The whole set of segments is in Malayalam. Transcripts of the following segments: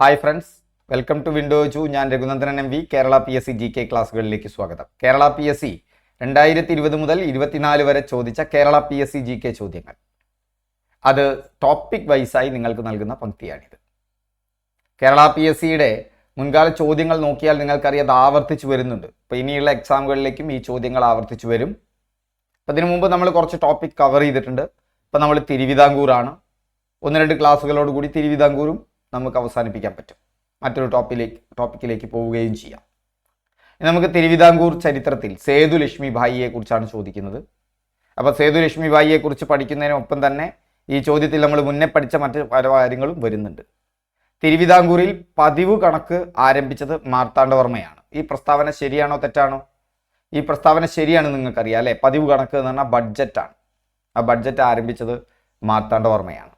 Hi friends welcome to window ചു ഞാൻ Raghunandanan M V Kerala P S C G K ക്ലാസ്സുകളിലേക്ക് സ്വാഗതം. കേരള പി എസ് സി രണ്ടായിരത്തി ഇരുപത് മുതൽ ഇരുപത്തിനാല് വരെ ചോദിച്ച Kerala P S C G K ചോദ്യങ്ങൾ. അത് ടോപ്പിക് വൈസായി നിങ്ങൾക്ക് നൽകുന്ന പങ്ക്തിയാണിത്. കേരള പി എസ് സിയുടെ മുൻകാല ചോദ്യങ്ങൾ നോക്കിയാൽ നിങ്ങൾക്കറിയാം അത് ആവർത്തിച്ച് വരുന്നുണ്ട്. അപ്പോൾ ഇനിയുള്ള എക്സാമുകളിലേക്കും ഈ ചോദ്യങ്ങൾ ആവർത്തിച്ചു വരും. അപ്പം അതിനു മുമ്പ് നമ്മൾ കുറച്ച് ടോപ്പിക് കവർ ചെയ്തിട്ടുണ്ട്. ഇപ്പം നമ്മൾ തിരുവിതാംകൂറാണ്. ഒന്ന് രണ്ട് ക്ലാസ്സുകളോട് കൂടി തിരുവിതാംകൂറും നമുക്ക് അവസാനിപ്പിക്കാൻ പറ്റും. മറ്റൊരു ടോപ്പിലേക്ക് ടോപ്പിക്കിലേക്ക് പോവുകയും ചെയ്യാം. നമുക്ക് തിരുവിതാംകൂർ ചരിത്രത്തിൽ സേതു ലക്ഷ്മി ഭായിയെ കുറിച്ചാണ് ചോദിക്കുന്നത്. അപ്പോൾ സേതു ലക്ഷ്മി ഭായിയെ കുറിച്ച് പഠിക്കുന്നതിനൊപ്പം തന്നെ ഈ ചോദ്യത്തിൽ നമ്മൾ മുന്നേ പഠിച്ച മറ്റ് പല കാര്യങ്ങളും വരുന്നുണ്ട്. തിരുവിതാംകൂറിൽ പതിവ് കണക്ക് ആരംഭിച്ചത് മാർത്താണ്ഡവർമ്മയാണ്. ഈ പ്രസ്താവന ശരിയാണോ തെറ്റാണോ? ഈ പ്രസ്താവന ശരിയാണ് നിങ്ങൾക്കറിയാം അല്ലേ? പതിവ് കണക്ക് എന്ന് പറഞ്ഞാൽ ബഡ്ജറ്റാണ് ആ ബഡ്ജറ്റ് ആരംഭിച്ചത് മാർത്താണ്ഡവർമ്മയാണ്.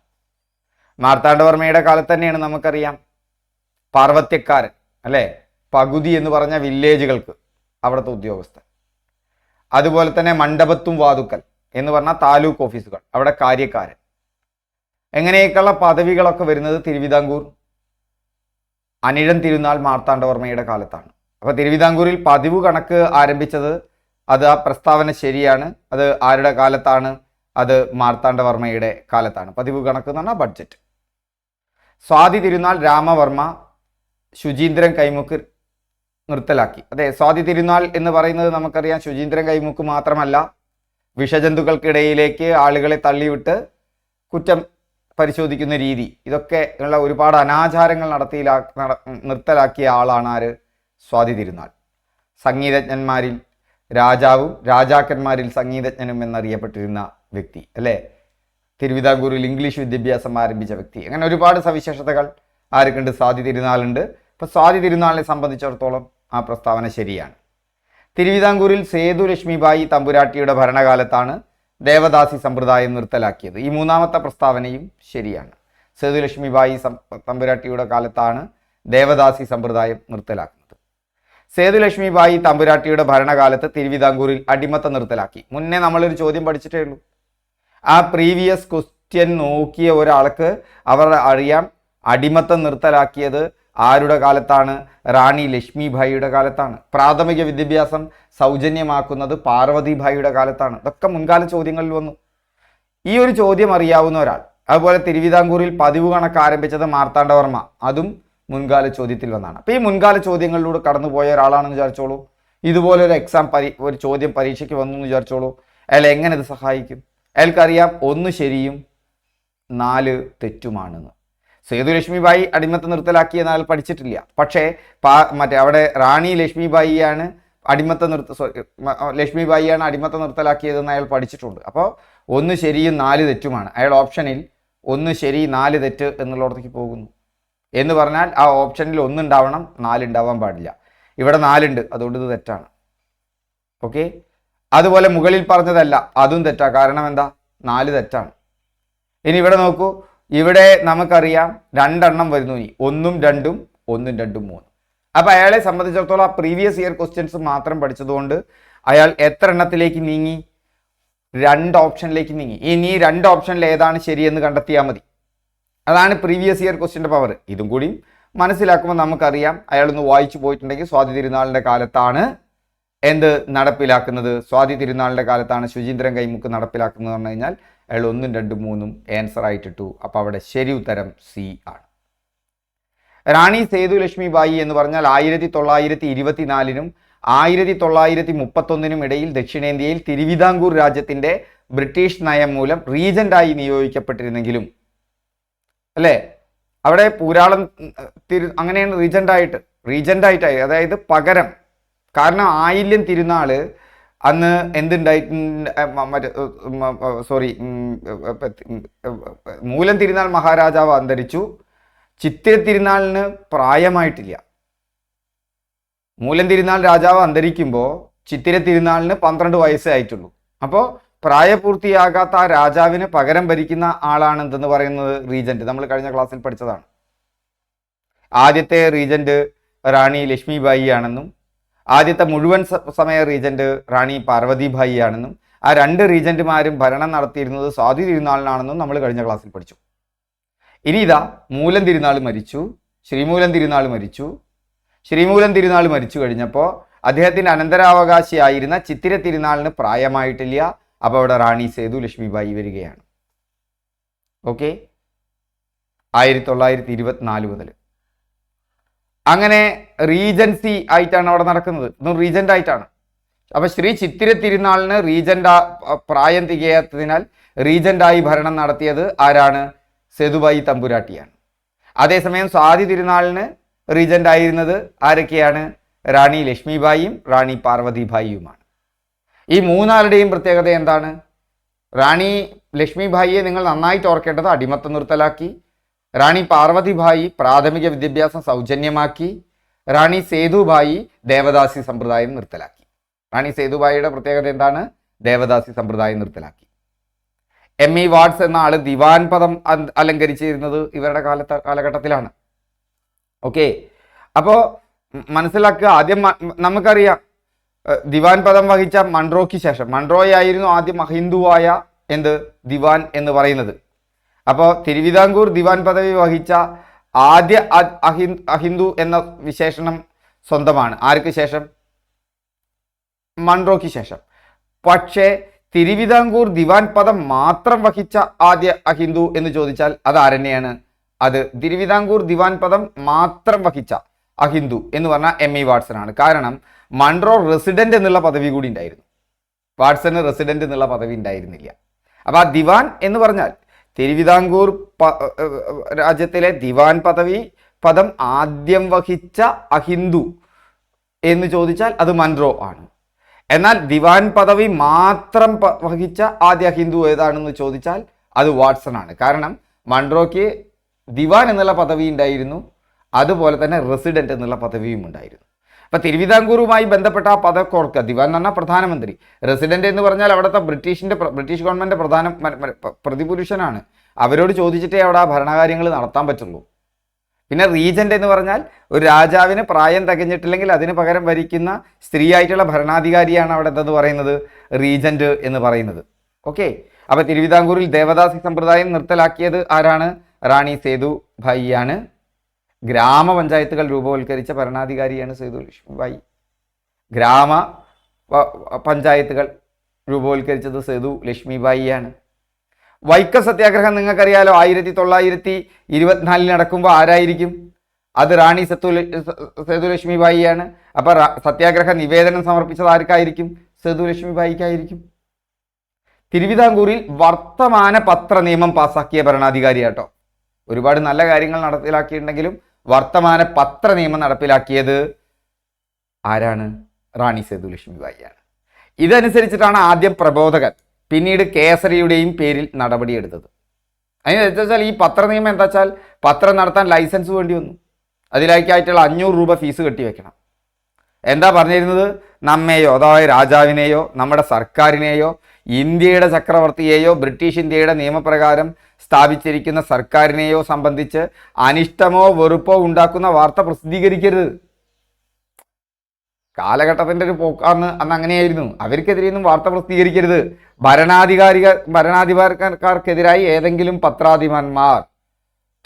മാർത്താണ്ഡവർമ്മയുടെ കാലത്ത് തന്നെയാണ് നമുക്കറിയാം പാർവത്യക്കാരൻ അല്ലേ? പകുതി എന്ന് പറഞ്ഞ വില്ലേജുകൾക്ക് അവിടുത്തെ ഉദ്യോഗസ്ഥൻ. അതുപോലെ തന്നെ മണ്ഡപത്തും വാതുക്കൽ എന്ന് പറഞ്ഞ താലൂക്ക് ഓഫീസുകൾ അവിടെ കാര്യക്കാരൻ. എങ്ങനെയൊക്കെയുള്ള പദവികളൊക്കെ വരുന്നത് തിരുവിതാംകൂർ അനിഴം തിരുനാൾ മാർത്താണ്ഡവർമ്മയുടെ കാലത്താണ്. അപ്പോൾ തിരുവിതാംകൂറിൽ പതിവ് കണക്ക് ആരംഭിച്ചത് അത് ആ പ്രസ്താവന ശരിയാണ് അത് ആരുടെ കാലത്താണ് അത് മാർത്താണ്ഡവർമ്മയുടെ കാലത്താണ്. പതിവ് കണക്ക് എന്ന് പറഞ്ഞാൽ ബഡ്ജറ്റ് സ്വാതി തിരുനാൾ രാമവർമ്മ ശുചീന്ദ്രൻ കൈമുക്ക് നിർത്തലാക്കി. അതെ സ്വാതി തിരുനാൾ എന്ന് പറയുന്നത് നമുക്കറിയാം ശുചീന്ദ്രൻ കൈമുക്ക് മാത്രമല്ല വിഷജന്തുക്കൾക്കിടയിലേക്ക് ആളുകളെ തള്ളിവിട്ട് കുറ്റം പരിശോധിക്കുന്ന രീതി. ഇതൊക്കെ ഉള്ള ഒരുപാട് അനാചാരങ്ങൾ നടത്തിയിലാ നട നിർത്തലാക്കിയ ആളാണ് ആര്? സ്വാതി തിരുനാൾ. സംഗീതജ്ഞന്മാരിൽ രാജാവും രാജാക്കന്മാരിൽ സംഗീതജ്ഞനും എന്നറിയപ്പെട്ടിരുന്ന വ്യക്തി അല്ലേ? തിരുവിതാംകൂറിൽ ഇംഗ്ലീഷ് വിദ്യാഭ്യാസം ആരംഭിച്ച വ്യക്തി. അങ്ങനെ ഒരുപാട് സവിശേഷതകൾ ആർക്കുണ്ട്? സ്വാതി തിരുനാളുണ്ട്. അപ്പോൾ സ്വാതി തിരുനാളിനെ സംബന്ധിച്ചിടത്തോളം ആ പ്രസ്താവന ശരിയാണ്. തിരുവിതാംകൂറിൽ സേതു ലക്ഷ്മിബായി തമ്പുരാട്ടിയുടെ ഭരണകാലത്താണ് ദേവദാസി സമ്പ്രദായം നിർത്തലാക്കിയത്. ഈ മൂന്നാമത്തെ പ്രസ്താവനയും ശരിയാണ്. സേതു ലക്ഷ്മിബായി തമ്പുരാട്ടിയുടെ കാലത്താണ് ദേവദാസി സമ്പ്രദായം നിർത്തലാക്കുന്നത്. സേതു ലക്ഷ്മിബായി തമ്പുരാട്ടിയുടെ ഭരണകാലത്ത് തിരുവിതാംകൂറിൽ അടിമത്തം നിർത്തലാക്കി. മുന്നേ നമ്മളൊരു ചോദ്യം പഠിച്ചിട്ടേ ഉള്ളൂ. ആ പ്രീവിയസ് ക്വസ്റ്റ്യൻ നോക്കിയ ഒരാൾക്ക് അവർ അറിയാം അടിമത്തം നിർത്തലാക്കിയത് ആരുടെ കാലത്താണ്? റാണി ലക്ഷ്മിഭായിയുടെ കാലത്താണ്. പ്രാഥമിക വിദ്യാഭ്യാസം സൗജന്യമാക്കുന്നത് പാർവതിഭായിയുടെ കാലത്താണ്. ഇതൊക്കെ മുൻകാല ചോദ്യങ്ങളിൽ വന്നു. ഈ ഒരു ചോദ്യം അറിയാവുന്ന ഒരാൾ അതുപോലെ തിരുവിതാംകൂറിൽ പതിവ് കണക്ക് ആരംഭിച്ചത് മാർത്താണ്ഡവർമ്മ അതും മുൻകാല ചോദ്യത്തിൽ വന്നാണ്. അപ്പോൾ ഈ മുൻകാല ചോദ്യങ്ങളിലൂടെ കടന്നുപോയ ഒരാളാണെന്ന് വിചാരിച്ചോളൂ. ഇതുപോലെ ഒരു എക്സാം പരി ഒരു ചോദ്യം പരീക്ഷയ്ക്ക് വന്നു എന്ന് വിചാരിച്ചോളൂ. അയാൾ എങ്ങനെ ഇത് സഹായിക്കും? അയാൾക്കറിയാം ഒന്ന് ശരിയും നാല് തെറ്റുമാണെന്ന്. സേതു ലക്ഷ്മിബായി അടിമത്തം നിർത്തലാക്കി എന്നാൽ പഠിച്ചിട്ടില്ല. പക്ഷേ പാ മറ്റേ അവിടെ റാണി ലക്ഷ്മിബായിയാണ് അടിമത്തം നിർത്ത സോറി ലക്ഷ്മിബായിയാണ് അടിമത്തം നിർത്തലാക്കിയതെന്ന് അയാൾ പഠിച്ചിട്ടുണ്ട്. അപ്പോൾ ഒന്ന് ശരിയും നാല് തെറ്റുമാണ്. അയാൾ ഓപ്ഷനിൽ ഒന്ന് ശരി നാല് തെറ്റ് എന്നുള്ളടത്തേക്ക് പോകുന്നു. എന്ന് പറഞ്ഞാൽ ആ ഓപ്ഷനിൽ ഒന്നുണ്ടാവണം നാലുണ്ടാവാൻ പാടില്ല. ഇവിടെ നാലുണ്ട് അതുകൊണ്ട് ഇത് തെറ്റാണ്. ഓക്കെ? അതുപോലെ മുകളിൽ പറഞ്ഞതല്ല അതും തെറ്റാ. കാരണം എന്താ? നാല് തെറ്റാണ്. ഇനി ഇവിടെ നോക്കൂ. ഇവിടെ നമുക്കറിയാം രണ്ടെണ്ണം വരുന്നു ഇനി. ഒന്നും രണ്ടും ഒന്നും രണ്ടും മൂന്നും. അപ്പൊ അയാളെ സംബന്ധിച്ചിടത്തോളം ആ പ്രീവിയസ് ഇയർ ക്വസ്റ്റ്യൻസ് മാത്രം പഠിച്ചതുകൊണ്ട് അയാൾ എത്ര എണ്ണത്തിലേക്ക് നീങ്ങി? രണ്ട് ഓപ്ഷനിലേക്ക് നീങ്ങി. ഇനി രണ്ട് ഓപ്ഷനിൽ ഏതാണ് ശരിയെന്ന് കണ്ടെത്തിയാൽ മതി. അതാണ് പ്രീവിയസ് ഇയർ ക്വസ്റ്റ്യന്റെ പവർ ഇതും കൂടി മനസ്സിലാക്കുമ്പോൾ നമുക്കറിയാം അയാളൊന്ന് വായിച്ചു പോയിട്ടുണ്ടെങ്കിൽ സ്വാതി തിരുനാളിന്റെ കാലത്താണ് എന്ത് നടപ്പിലാക്കുന്നത്? സ്വാതി തിരുനാളിന്റെ കാലത്താണ് ശുചീന്ദ്രൻ കൈമുക്ക് നടപ്പിലാക്കുന്നത് പറഞ്ഞു കഴിഞ്ഞാൽ അയാൾ ഒന്നും രണ്ടും മൂന്നും ആൻസർ ആയിട്ടിട്ടു. അപ്പോൾ അവിടെ ശരി ഉത്തരം സി ആണ്. റാണി സേതു ലക്ഷ്മി ബായി എന്ന് പറഞ്ഞാൽ ആയിരത്തി തൊള്ളായിരത്തി ഇരുപത്തിനാലിനും ആയിരത്തി തൊള്ളായിരത്തി മുപ്പത്തൊന്നിനും ഇടയിൽ ദക്ഷിണേന്ത്യയിൽ തിരുവിതാംകൂർ രാജ്യത്തിന്റെ ബ്രിട്ടീഷ് നയം മൂലം റീജന്റായി നിയോഗിക്കപ്പെട്ടിരുന്നെങ്കിലും അല്ലേ? അവിടെ പൂരാളം തിരു അങ്ങനെയാണ് റീജന്റായിട്ട് റീജന്റായിട്ടായി അതായത് പകരം കാരണം ആയില്യം തിരുനാൾ അന്ന് എന്തുണ്ടായി സോറി മൂലം തിരുനാൾ മഹാരാജാവ് അന്തരിച്ചു. ചിത്തിര തിരുനാളിന് പ്രായമായിട്ടില്ല. മൂലം തിരുനാൾ രാജാവ് അന്തരിക്കുമ്പോൾ ചിത്തിര തിരുനാളിന് പന്ത്രണ്ട് വയസ്സേ ആയിട്ടുള്ളൂ. അപ്പോൾ പ്രായപൂർത്തിയാകാത്ത ആ രാജാവിന് പകരം ഭരിക്കുന്ന ആളാണ് എന്തെന്ന് പറയുന്നത് റീജന്റ്. നമ്മൾ കഴിഞ്ഞ ക്ലാസ്സിൽ പഠിച്ചതാണ്. ആദ്യത്തെ റീജന്റ് റാണി ലക്ഷ്മിബായി ആണെന്നും ആദ്യത്തെ മുഴുവൻ സമയ റീജന്റ് റാണി പാർവതിഭായി ആണെന്നും ആ രണ്ട് റീജന്റുമാരും ഭരണം നടത്തിയിരുന്നത് സ്വാതി തിരുനാളിനാണെന്നും നമ്മൾ കഴിഞ്ഞ ക്ലാസ്സിൽ പഠിച്ചു. ഇനി ഇതാ മൂലം തിരുനാൾ മരിച്ചു ശ്രീമൂലം തിരുനാൾ മരിച്ചു. ശ്രീമൂലം തിരുനാൾ മരിച്ചു കഴിഞ്ഞപ്പോൾ അദ്ദേഹത്തിന്റെ അനന്തരാവകാശിയായിരുന്ന ചിത്തിര തിരുനാളിന് പ്രായമായിട്ടില്ല. അപ്പോൾ അവിടെ റാണി സേതു ലക്ഷ്മിബായി വരികയാണ്. ഓക്കെ? ആയിരത്തി തൊള്ളായിരത്തി ഇരുപത്തിനാല് മുതൽ അങ്ങനെ റീജൻസി ആയിട്ടാണ് അവിടെ നടക്കുന്നത്. ഇതും റീജന്റ് ആയിട്ടാണ്. അപ്പൊ ശ്രീ ചിത്തിര തിരുനാളിന് റീജന്റ് പ്രായം തികയാത്തതിനാൽ റീജന്റായി ഭരണം നടത്തിയത് ആരാണ്? സെതുബായി തമ്പുരാട്ടിയാണ്. അതേസമയം സ്വാതി തിരുനാളിന് റീജന്റ് ആയിരുന്നത് ആരൊക്കെയാണ്? റാണി ലക്ഷ്മിബായിയും റാണി പാർവതിഭായിയുമാണ് ഈ മൂന്നാളുടെയും പ്രത്യേകത എന്താണ്? റാണി ലക്ഷ്മിബായിയെ നിങ്ങൾ നന്നായിട്ട് ഓർക്കേണ്ടത് അടിമത്തം നിർത്തലാക്കി റാണി പാർവതിബായി പ്രാഥമിക വിദ്യാഭ്യാസം സൗജന്യമാക്കി. റാണി സേതുഭായി ദേവദാസി സമ്പ്രദായം നിർത്തലാക്കി. റാണി സേതുഭായിയുടെ പ്രത്യേകത എന്താണ്? ദേവദാസി സമ്പ്രദായം നിർത്തലാക്കി. എം ഇ വാട്സ് എന്ന ആൾ ദിവാൻ പദം അലങ്കരിച്ചിരുന്നത് ഇവരുടെ കാലത്ത് കാലഘട്ടത്തിലാണ്. ഓക്കെ. അപ്പോൾ മനസ്സിലാക്കുക ആദ്യം നമുക്കറിയാം. ദിവാൻ പദം വഹിച്ച മൺറോയ്ക്ക് ശേഷം മൺറോയായിരുന്നു ആദ്യം അഹിന്ദുവായ എന്ത്? ദിവാൻ എന്ന് പറയുന്നത്. അപ്പോൾ തിരുവിതാംകൂർ ദിവാൻ പദവി വഹിച്ച ആദ്യ അഹിന്ദു എന്ന വിശേഷണം സ്വന്തമാണ്. ആർക്ക് ശേഷം? മൺറോയ്ക്ക് ശേഷം. പക്ഷേ തിരുവിതാംകൂർ ദിവാൻ പദം മാത്രം വഹിച്ച ആദ്യ അഹിന്ദു എന്ന് ചോദിച്ചാൽ അത് ആരെന്നെയാണ് അത് തിരുവിതാംകൂർ ദിവാൻ പദം മാത്രം വഹിച്ച അഹിന്ദു എന്ന് പറഞ്ഞാൽ എം ഇ വാട്സൺ ആണ് കാരണം മൺറോ റെസിഡന്റ് എന്നുള്ള പദവി കൂടി ഉണ്ടായിരുന്നു. വാട്സന് റെസിഡന്റ് എന്നുള്ള പദവി ഉണ്ടായിരുന്നില്ല. അപ്പൊ ആ ദിവാൻ എന്ന് പറഞ്ഞാൽ തിരുവിതാംകൂർ രാജ്യത്തിലെ ദിവാൻ പദവി പദം ആദ്യം വഹിച്ച അഹിന്ദു എന്ന് ചോദിച്ചാൽ അത് മൻറോ ആണ്. എന്നാൽ ദിവാൻ പദവി മാത്രം വഹിച്ച ആദ്യ ഹിന്ദു ഏതാണെന്ന് ചോദിച്ചാൽ അത് വാട്സൺ ആണ്. കാരണം മൺറോയ്ക്ക് ദിവാൻ എന്നുള്ള പദവി ഉണ്ടായിരുന്നു. അതുപോലെ തന്നെ റെസിഡന്റ് എന്നുള്ള പദവിയും ഉണ്ടായിരുന്നു. അപ്പൊ തിരുവിതാംകൂറുമായി ബന്ധപ്പെട്ട ആ പദമൊക്കെ ഓർക്കുക. ദിവാൻ എന്ന് പറഞ്ഞാൽ പ്രധാനമന്ത്രി. റെസിഡന്റ് എന്ന് പറഞ്ഞാൽ അവിടുത്തെ ബ്രിട്ടീഷിന്റെ ബ്രിട്ടീഷ് ഗവൺമെന്റ് പ്രധാന പ്രതിപുരുഷനാണ്. അവരോട് ചോദിച്ചിട്ടേ അവിടെ ആ ഭരണകാര്യങ്ങൾ നടത്താൻ പറ്റുള്ളൂ. പിന്നെ റീജന്റ് എന്ന് പറഞ്ഞാൽ ഒരു രാജാവിന് പ്രായം തികഞ്ഞിട്ടില്ലെങ്കിൽ അതിന് പകരം ഭരിക്കുന്ന സ്ത്രീ ആയിട്ടുള്ള ഭരണാധികാരിയാണ് അവിടെ എന്തെന്ന് പറയുന്നത്? റീജന്റ് എന്ന് പറയുന്നത്. ഓക്കെ? അപ്പോൾ തിരുവിതാംകൂറിൽ ദേവദാസി സമ്പ്രദായം നിർത്തലാക്കിയത് ആരാണ്? റാണി സേതു ഭായിയാണ് ഗ്രാമപഞ്ചായത്തുകൾ രൂപവൽക്കരിച്ച ഭരണാധികാരിയാണ് സേതു ലക്ഷ്മിബായി. ഗ്രാമ പഞ്ചായത്തുകൾ രൂപവൽക്കരിച്ചത് സേതു ലക്ഷ്മിബായിയാണ്. വൈക്ക സത്യാഗ്രഹം നിങ്ങൾക്കറിയാലോ ആയിരത്തി തൊള്ളായിരത്തി ഇരുപത്തിനാലിൽ നടക്കുമ്പോൾ ആരായിരിക്കും? അത് റാണി സത്തു സേതു ലക്ഷ്മിബായിയാണ്. അപ്പോൾ സത്യാഗ്രഹ നിവേദനം സമർപ്പിച്ചത് ആർക്കായിരിക്കും? സേതു ലക്ഷ്മിബായിക്കായിരിക്കും. തിരുവിതാംകൂറിൽ വർത്തമാന പത്ര നിയമം പാസാക്കിയ ഭരണാധികാരിയാട്ടോ. ഒരുപാട് നല്ല കാര്യങ്ങൾ നടപ്പിലാക്കിയിട്ടുണ്ടെങ്കിലും വർത്തമാന പത്ര നിയമം നടപ്പിലാക്കിയത് ആരാണ്? റാണി സേതുലക്ഷ്മി ബായിയാണ്. ഇതനുസരിച്ചിട്ടാണ് ആദ്യം പ്രബോധകൻ പിന്നീട് കേസരിയുടെയും പേരിൽ നടപടിയെടുത്തത്. അതിന് എന്താ വെച്ചാൽ ഈ പത്ര നിയമം എന്താ വെച്ചാൽ പത്രം നടത്താൻ ലൈസൻസ് വേണ്ടി വന്നു. അതിലേക്കായിട്ടുള്ള അഞ്ഞൂറ് രൂപ ഫീസ് കെട്ടിവെക്കണം എന്താ പറഞ്ഞിരുന്നത്? നമ്മെയോ അതായത് രാജാവിനെയോ നമ്മുടെ സർക്കാരിനെയോ ഇന്ത്യയുടെ ചക്രവർത്തിയെയോ ബ്രിട്ടീഷ് ഇന്ത്യയുടെ നിയമപ്രകാരം സ്ഥാപിച്ചിരിക്കുന്ന സർക്കാരിനെയോ സംബന്ധിച്ച് അനിഷ്ടമോ വെറുപ്പോ ഉണ്ടാക്കുന്ന വാർത്ത പ്രസിദ്ധീകരിക്കരുത്. കാലഘട്ടത്തിന്റെ ഒരു പോക്കാന്ന് അന്ന് അങ്ങനെയായിരുന്നു. അവർക്കെതിരെയൊന്നും വാർത്ത പ്രസിദ്ധീകരിക്കരുത്. ഭരണാധികാരിക ഭരണാധികാരക്കാർക്കെതിരായി ഏതെങ്കിലും പത്രാധിപന്മാർ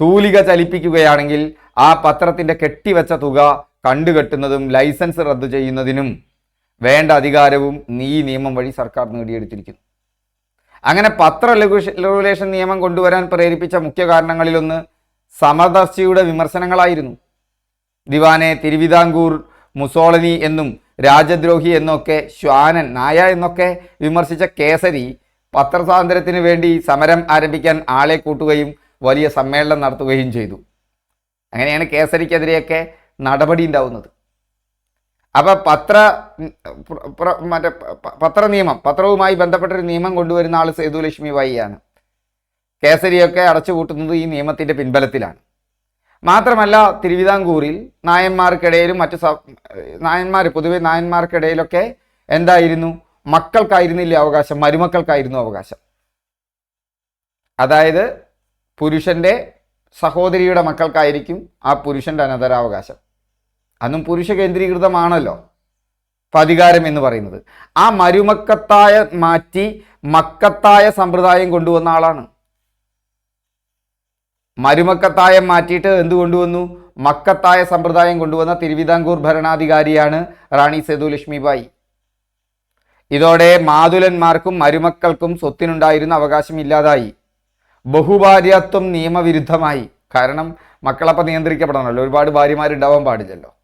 തൂലിക ചലിപ്പിക്കുകയാണെങ്കിൽ ആ പത്രത്തിന്റെ കെട്ടിവെച്ച തുക കണ്ടുകെട്ടുന്നതും ലൈസൻസ് റദ്ദു ചെയ്യുന്നതിനും വേണ്ട അധികാരവും ഈ നിയമം വഴി സർക്കാർ നേടിയെടുത്തിരിക്കുന്നു. അങ്ങനെ പത്ര റെഗുലേഷൻ നിയമം കൊണ്ടുവരാൻ പ്രേരിപ്പിച്ച മുഖ്യ കാരണങ്ങളിലൊന്ന് സമദർശിയുടെ വിമർശനങ്ങളായിരുന്നു. ദിവാനെ തിരുവിതാംകൂർ മുസോളനി എന്നും രാജദ്രോഹി എന്നൊക്കെ ശ്വാനൻ നായ എന്നൊക്കെ വിമർശിച്ച കേസരി പത്രസ്വാതന്ത്ര്യത്തിന് വേണ്ടി സമരം ആരംഭിക്കാൻ ആളെ കൂട്ടുകയും വലിയ സമ്മേളനം നടത്തുകയും ചെയ്തു. അങ്ങനെയാണ് കേസരിക്കെതിരെയൊക്കെ നടപടി ഉണ്ടാവുന്നത്. അപ്പൊ പത്ര മറ്റേ പത്ര നിയമം പത്രവുമായി ബന്ധപ്പെട്ടൊരു നിയമം കൊണ്ടുവരുന്ന ആൾ സേതുലക്ഷ്മി വൈയാണ്. കേസരിയൊക്കെ അടച്ചുപൂട്ടുന്നത് ഈ നിയമത്തിന്റെ പിൻബലത്തിലാണ്. മാത്രമല്ല തിരുവിതാംകൂറിൽ നായന്മാർക്കിടയിലും മറ്റു നായന്മാർ പൊതുവെ നായന്മാർക്കിടയിലൊക്കെ എന്തായിരുന്നു? മക്കൾക്കായിരുന്നില്ല അവകാശം? മരുമക്കൾക്കായിരുന്നു അവകാശം. അതായത് പുരുഷന്റെ സഹോദരിയുടെ മക്കൾക്കായിരിക്കും ആ പുരുഷന്റെ അനന്തരാവകാശം. അന്നും പുരുഷ കേന്ദ്രീകൃതമാണല്ലോ. പതികാരം എന്ന് പറയുന്നത്. ആ മരുമക്കത്തായ മാറ്റി മക്കത്തായ സമ്പ്രദായം കൊണ്ടുവന്ന ആളാണ്. മരുമക്കത്തായം മാറ്റിയിട്ട് എന്ത് കൊണ്ടുവന്നു? മക്കത്തായ സമ്പ്രദായം കൊണ്ടുവന്ന തിരുവിതാംകൂർ ഭരണാധികാരിയാണ് റാണി സേതു ലക്ഷ്മിബായി ഇതോടെ മാതുലന്മാർക്കും മരുമക്കൾക്കും സ്വത്തിനുണ്ടായിരുന്ന അവകാശം ഇല്ലാതായി. ബഹുഭാര്യത്വം നിയമവിരുദ്ധമായി. കാരണം മക്കളപ്പം നിയന്ത്രിക്കപ്പെടണമല്ലോ. ഒരുപാട് ഭാര്യമാരുണ്ടാവാൻ പാടില്ലല്ലോ.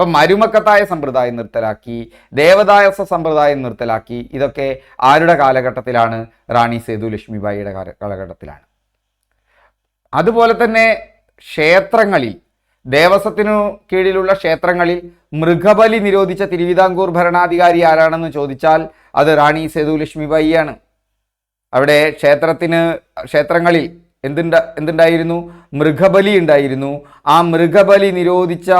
അപ്പം മരുമക്കത്തായ സമ്പ്രദായം നിർത്തലാക്കി ദേവദായസ സമ്പ്രദായം നിർത്തലാക്കി ഇതൊക്കെ ആരുടെ കാലഘട്ടത്തിലാണ്? റാണി സേതു ലക്ഷ്മിബായിയുടെ കാല- കാലഘട്ടത്തിലാണ്. അതുപോലെ തന്നെ ക്ഷേത്രങ്ങളിൽ ദേവസ്വത്തിനു കീഴിലുള്ള ക്ഷേത്രങ്ങളിൽ മൃഗബലി നിരോധിച്ച തിരുവിതാംകൂർ ഭരണാധികാരി ആരാണെന്ന് ചോദിച്ചാൽ അത് റാണി സേതു ലക്ഷ്മിബായിയാണ്. അവിടെ ക്ഷേത്രത്തിന് ക്ഷേത്രങ്ങളിൽ എന്തുണ്ട എന്തുണ്ടായിരുന്നു? മൃഗബലി ഉണ്ടായിരുന്നു. ആ മൃഗബലി നിരോധിച്ച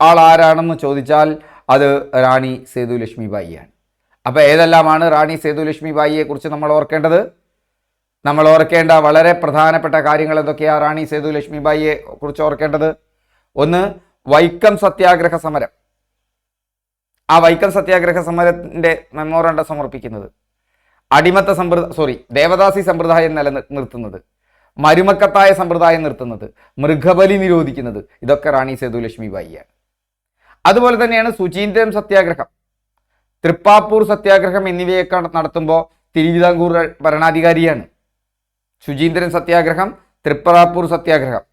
ആൾ ആരാണെന്ന് ചോദിച്ചാൽ അത് റാണി സേതു ബായിയാണ്. അപ്പോൾ ഏതെല്ലാമാണ് റാണി സേതു ബായിയെക്കുറിച്ച് കുറിച്ച് നമ്മൾ ഓർക്കേണ്ടത്? നമ്മൾ ഓർക്കേണ്ട വളരെ പ്രധാനപ്പെട്ട കാര്യങ്ങൾ എന്തൊക്കെയാണ് റാണി സേതു ബായിയെ കുറിച്ച് ഓർക്കേണ്ടത്? ഒന്ന് വൈക്കം സത്യാഗ്രഹ സമരം. ആ വൈക്കം സത്യാഗ്രഹ സമരത്തിന്റെ മെമ്മോറണ്ടം സമർപ്പിക്കുന്നത്. അടിമത്ത സമ്പ്രദായ സോറി ദേവദാസി സമ്പ്രദായം നില നിർത്തുന്നത്. മരുമക്കത്തായ സമ്പ്രദായം നിർത്തുന്നത്. മൃഗബലി നിരോധിക്കുന്നത്. ഇതൊക്കെ റാണി സേതു ലക്ഷ്മിബായിയാണ് അതുപോലെ തന്നെയാണ് സുചീന്ദ്രം സത്യാഗ്രഹം. തൃപ്പാപ്പൂർ സത്യാഗ്രഹം എന്നിവയൊക്കെ നടത്തുമ്പോൾ തിരുവിതാംകൂർ ഭരണാധികാരിയാണ്. ശുചീന്ദ്രൻ സത്യാഗ്രഹം തൃപ്പറാപ്പൂർ സത്യാഗ്രഹം.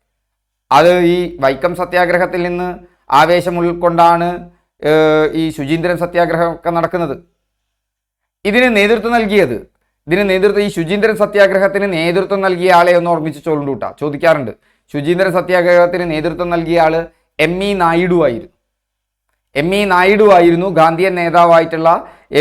അത് ഈ വൈക്കം സത്യാഗ്രഹത്തിൽ നിന്ന് ആവേശം ഉൾക്കൊണ്ടാണ് ഈ ശുചീന്ദ്രൻ സത്യാഗ്രഹം ഒക്കെ നടക്കുന്നത്. ഇതിന് നേതൃത്വം നൽകിയത് ഇതിന് നേതൃത്വം ഈ ശുചീന്ദ്രൻ സത്യാഗ്രഹത്തിന് നേതൃത്വം നൽകിയ ആളെ ഒന്ന് ഓർമ്മിച്ച് ചോദിക്കാറുണ്ട്. ശുചീന്ദ്രൻ സത്യാഗ്രഹത്തിന് നേതൃത്വം നൽകിയ ആൾ എം ഇ നായിഡു ആയിരുന്നു. എം ഇ നായിഡു ആയിരുന്നു ഗാന്ധിയൻ നേതാവായിട്ടുള്ള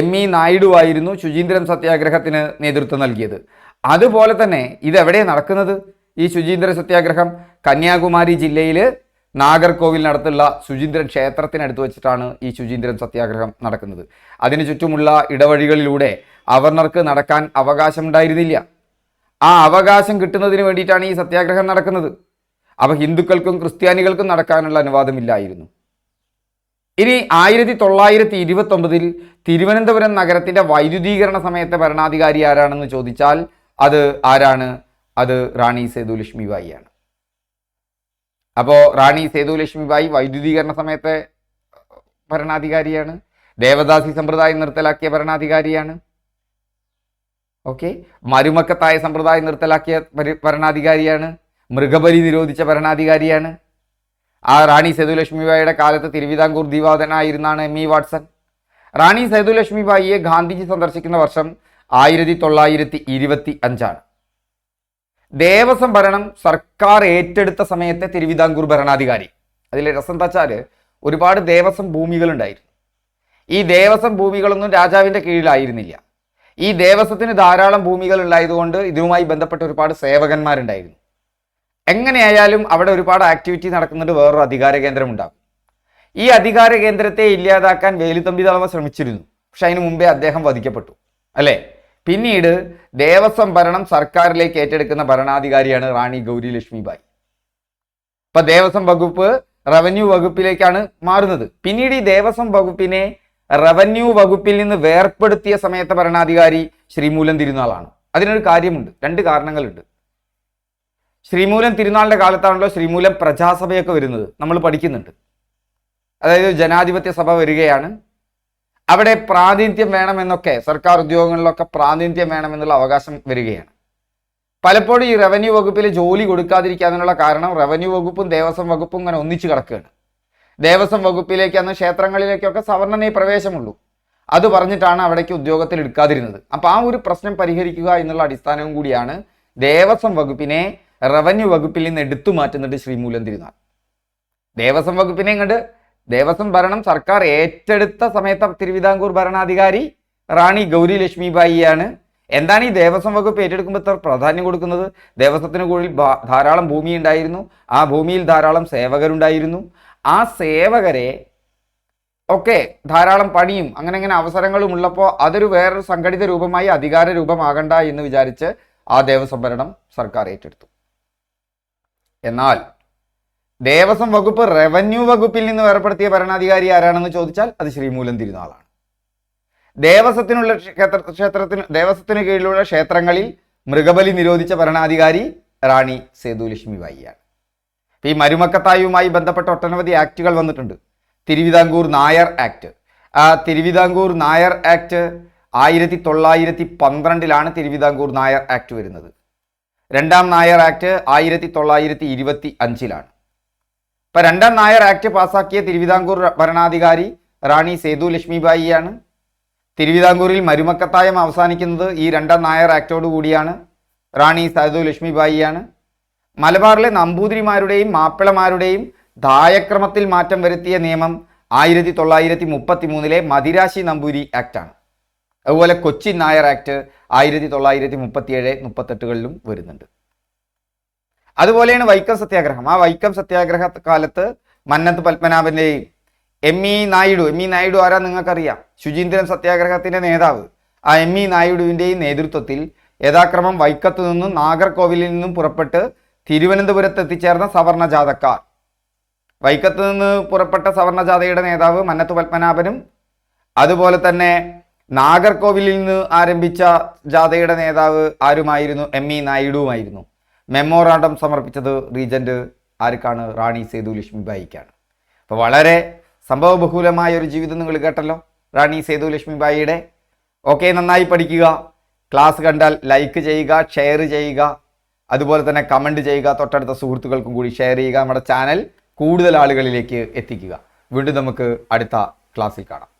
എം ഇ നായിഡു ആയിരുന്നു ശുചീന്ദ്രൻ സത്യാഗ്രഹത്തിന് നേതൃത്വം നൽകിയത്. അതുപോലെ തന്നെ ഇതെവിടെ നടക്കുന്നത്? ഈ ശുചീന്ദ്ര സത്യാഗ്രഹം കന്യാകുമാരി ജില്ലയിൽ നാഗർകോവിലിനടുത്തുള്ള ശുചീന്ദ്രൻ ക്ഷേത്രത്തിനടുത്ത് വെച്ചിട്ടാണ് ഈ ശുചീന്ദ്രൻ സത്യാഗ്രഹം നടക്കുന്നത്. അതിനു ചുറ്റുമുള്ള ഇടവഴികളിലൂടെ അവർണർക്ക് നടക്കാൻ അവകാശമുണ്ടായിരുന്നില്ല. ആ അവകാശം കിട്ടുന്നതിന് വേണ്ടിയിട്ടാണ് ഈ സത്യാഗ്രഹം നടക്കുന്നത്. അപ്പോൾ ഹിന്ദുക്കൾക്കും ക്രിസ്ത്യാനികൾക്കും നടക്കാനുള്ള അനുവാദമില്ലായിരുന്നു. ഇനി ആയിരത്തി തൊള്ളായിരത്തി ഇരുപത്തി ഒമ്പതിൽ തിരുവനന്തപുരം നഗരത്തിന്റെ വൈദ്യുതീകരണ സമയത്തെ ഭരണാധികാരി ആരാണെന്ന് ചോദിച്ചാൽ അത് ആരാണ്? അത് റാണി സേതു ആണ് അപ്പോൾ റാണി സേതു ലക്ഷ്മിബായി വൈദ്യുതീകരണ സമയത്തെ ഭരണാധികാരിയാണ്. ദേവദാസി സമ്പ്രദായം നിർത്തലാക്കിയ ഭരണാധികാരിയാണ്. ഓക്കെ? മരുമക്കത്തായ സമ്പ്രദായം നിർത്തലാക്കിയ ഭരണാധികാരിയാണ്. മൃഗബലി നിരോധിച്ച ഭരണാധികാരിയാണ്. ആ റാണി സേതുലക്ഷ്മിബായിയുടെ കാലത്ത് തിരുവിതാംകൂർ ദിവാദനായിരുന്നാണ് എം ഇ വാട്സൺ. റാണി സേതുലക്ഷ്മിബായിയെ ഗാന്ധിജി സന്ദർശിക്കുന്ന വർഷം ആയിരത്തി തൊള്ളായിരത്തി ഇരുപത്തി അഞ്ചാണ് ദേവസ്വം ഭരണം സർക്കാർ ഏറ്റെടുത്ത സമയത്തെ തിരുവിതാംകൂർ ഭരണാധികാരി. അതിൽ രസം തച്ചാൽ ഒരുപാട് ദേവസ്വം ഭൂമികളുണ്ടായിരുന്നു. ഈ ദേവസ്വം ഭൂമികളൊന്നും രാജാവിന്റെ കീഴിലായിരുന്നില്ല. ഈ ദേവസ്വത്തിന് ധാരാളം ഭൂമികൾ ഉണ്ടായതുകൊണ്ട് ഇതുമായി ബന്ധപ്പെട്ട ഒരുപാട് സേവകന്മാരുണ്ടായിരുന്നു. എങ്ങനെയായാലും അവിടെ ഒരുപാട് ആക്ടിവിറ്റി നടക്കുന്നുണ്ട് വേറൊരു അധികാര കേന്ദ്രം ഉണ്ടാകും ഈ അധികാര കേന്ദ്രത്തെ ഇല്ലാതാക്കാൻ വേലുത്തമ്പി തളവ ശ്രമിച്ചിരുന്നു. പക്ഷെ അതിനു മുമ്പേ അദ്ദേഹം വധിക്കപ്പെട്ടു. അല്ലേ? പിന്നീട് ദേവസ്വം ഭരണം സർക്കാരിലേക്ക് ഏറ്റെടുക്കുന്ന ഭരണാധികാരിയാണ് റാണി ഗൗരി ലക്ഷ്മിബായി ഇപ്പൊ ദേവസ്വം വകുപ്പ് റവന്യൂ വകുപ്പിലേക്കാണ് മാറുന്നത്. പിന്നീട് ഈ ദേവസ്വം വകുപ്പിനെ റവന്യൂ വകുപ്പിൽ നിന്ന് വേർപ്പെടുത്തിയ സമയത്തെ ഭരണാധികാരി ശ്രീമൂലം തിരുനാളാണ്. അതിനൊരു കാര്യമുണ്ട്. രണ്ട് കാരണങ്ങളുണ്ട്. ശ്രീമൂലം തിരുനാളിന്റെ കാലത്താണല്ലോ ശ്രീമൂലം പ്രജാസഭയൊക്കെ വരുന്നത്. നമ്മൾ പഠിക്കുന്നുണ്ട്. അതായത് ജനാധിപത്യ സഭ വരികയാണ്. അവിടെ പ്രാതിനിധ്യം വേണമെന്നൊക്കെ സർക്കാർ ഉദ്യോഗങ്ങളിലൊക്കെ പ്രാതിനിധ്യം വേണമെന്നുള്ള അവകാശം വരികയാണ്. പലപ്പോഴും ഈ റവന്യൂ വകുപ്പിൽ ജോലി കൊടുക്കാതിരിക്കാനുള്ള കാരണം റവന്യൂ വകുപ്പും ദേവസ്വം വകുപ്പും ഇങ്ങനെ ഒന്നിച്ചു കിടക്കുകയാണ്. ദേവസ്വം വകുപ്പിലേക്ക് അന്ന് ക്ഷേത്രങ്ങളിലേക്കൊക്കെ സവർണനേ പ്രവേശമുള്ളൂ. അത് പറഞ്ഞിട്ടാണ് അവിടേക്ക് ഉദ്യോഗത്തിൽ എടുക്കാതിരുന്നത്. അപ്പോൾ ആ ഒരു പ്രശ്നം പരിഹരിക്കുക എന്നുള്ള അടിസ്ഥാനവും കൂടിയാണ് ദേവസ്വം വകുപ്പിനെ റവന്യൂ വകുപ്പിൽ നിന്ന് എടുത്തു മാറ്റുന്നുണ്ട് ശ്രീമൂലം തിരുനാൾ ദേവസ്വം വകുപ്പിനെ ഇങ്ങോട്ട് ദേവസ്വം ഭരണം സർക്കാർ ഏറ്റെടുത്ത സമയത്ത് തിരുവിതാംകൂർ ഭരണാധികാരി റാണി ഗൗരി ലക്ഷ്മിബായിയാണ് എന്താണ് ഈ ദേവസ്വം വകുപ്പ് ഏറ്റെടുക്കുമ്പോൾ ഇത്ര പ്രാധാന്യം കൊടുക്കുന്നത്? ദേവസ്വത്തിന് കൂടി ധാരാളം ഭൂമി ഉണ്ടായിരുന്നു. ആ ഭൂമിയിൽ ധാരാളം സേവകരുണ്ടായിരുന്നു. ആ സേവകരെ ഒക്കെ ധാരാളം പണിയും അങ്ങനെ അങ്ങനെ അവസരങ്ങളും ഉള്ളപ്പോൾ അതൊരു വേറൊരു സംഘടിത രൂപമായി അധികാര രൂപമാകണ്ട എന്ന് വിചാരിച്ച് ആ ദേവസ്വം ഭരണം സർക്കാർ ഏറ്റെടുത്തു. എന്നാൽ ദേവസ്വം വകുപ്പ് റവന്യൂ വകുപ്പിൽ നിന്ന് വേർപ്പെടുത്തിയ ഭരണാധികാരി ആരാണെന്ന് ചോദിച്ചാൽ അത് ശ്രീമൂലം തിരുനാളാണ്. ദേവസ്വത്തിനുള്ള ക്ഷേത്ര ക്ഷേത്രത്തിന് ദേവസ്വത്തിന് കീഴിലുള്ള ക്ഷേത്രങ്ങളിൽ മൃഗബലി നിരോധിച്ച ഭരണാധികാരി റാണി സേതു ബായിയാണ് ഈ മരുമക്കത്തായുമായി ബന്ധപ്പെട്ട ഒട്ടനവധി ആക്റ്റുകൾ വന്നിട്ടുണ്ട്. തിരുവിതാംകൂർ നായർ ആക്ട്. ആ തിരുവിതാംകൂർ നായർ ആക്ട് ആയിരത്തി തൊള്ളായിരത്തി പന്ത്രണ്ടിലാണ് തിരുവിതാംകൂർ നായർ ആക്ട് വരുന്നത്. രണ്ടാം നായർ ആക്ട് ആയിരത്തി തൊള്ളായിരത്തി ഇരുപത്തി അഞ്ചിലാണ് ഇപ്പം രണ്ടാം നായർ ആക്ട് പാസാക്കിയ തിരുവിതാംകൂർ ഭരണാധികാരി റാണി സേതു ലക്ഷ്മിബായിയാണ്. തിരുവിതാംകൂറിൽ മരുമക്കത്തായം അവസാനിക്കുന്നത് ഈ രണ്ടാം നായർ ആക്റ്റോട് കൂടിയാണ് റാണി സേതു ലക്ഷ്മിബായിയാണ്. മലബാറിലെ നമ്പൂതിരിമാരുടെയും മാപ്പിളമാരുടെയും ദായക്രമത്തിൽ മാറ്റം വരുത്തിയ നിയമം ആയിരത്തി തൊള്ളായിരത്തി മുപ്പത്തി മൂന്നിലെ മദിരാശി നമ്പൂരി ആക്ടാണ്. അതുപോലെ കൊച്ചി നായർ ആക്ട് ആയിരത്തി തൊള്ളായിരത്തി മുപ്പത്തിയേഴ് മുപ്പത്തെട്ടുകളിലും വരുന്നുണ്ട്. അതുപോലെയാണ് വൈക്കം സത്യാഗ്രഹം. ആ വൈക്കം സത്യാഗ്രഹ കാലത്ത് Mannath പത്മനാഭന്റെയും M E Naidu M E Naidu ആരാ നിങ്ങൾക്കറിയാം? ശുചീന്ദ്രൻ സത്യാഗ്രഹത്തിന്റെ നേതാവ്. ആ എം ഇ നായിഡുവിന്റെയും നേതൃത്വത്തിൽ യഥാക്രമം വൈക്കത്തു നിന്നും നാഗർകോവിലിൽ നിന്നും പുറപ്പെട്ട് തിരുവനന്തപുരത്ത് എത്തിച്ചേർന്ന സവർണ ജാഥക്കാർ വൈക്കത്ത് നിന്ന് പുറപ്പെട്ട സവർണ ജാഥയുടെ നേതാവ് മന്നത്ത് പത്മനാഭനും അതുപോലെ തന്നെ നാഗർകോവിലിൽ നിന്ന് ആരംഭിച്ച ജാഥയുടെ നേതാവ് ആരുമായിരുന്നു? എം ഇ നായിഡുവുമായിരുന്നു. മെമ്മോറാണ്ടം സമർപ്പിച്ചത് റീജന്റ് ആർക്കാണ്? റാണി സേതു ലക്ഷ്മിബായിക്കാണ്. അപ്പോൾ വളരെ സംഭവബഹുലമായ ഒരു ജീവിതം നിങ്ങൾ കേട്ടല്ലോ. റാണി സേതു ലക്ഷ്മിബായിയുടെ. ഓക്കെ നന്നായി പഠിക്കുക. ക്ലാസ് കണ്ടാൽ ലൈക്ക് ചെയ്യുക ഷെയർ ചെയ്യുക. അതുപോലെ തന്നെ കമന്റ് ചെയ്യുക. തൊട്ടടുത്ത സുഹൃത്തുക്കൾക്കും കൂടി ഷെയർ ചെയ്യുക. നമ്മുടെ ചാനൽ കൂടുതൽ ആളുകളിലേക്ക് എത്തിക്കുക. വീണ്ടും നമുക്ക് അടുത്ത ക്ലാസ്സിൽ കാണാം.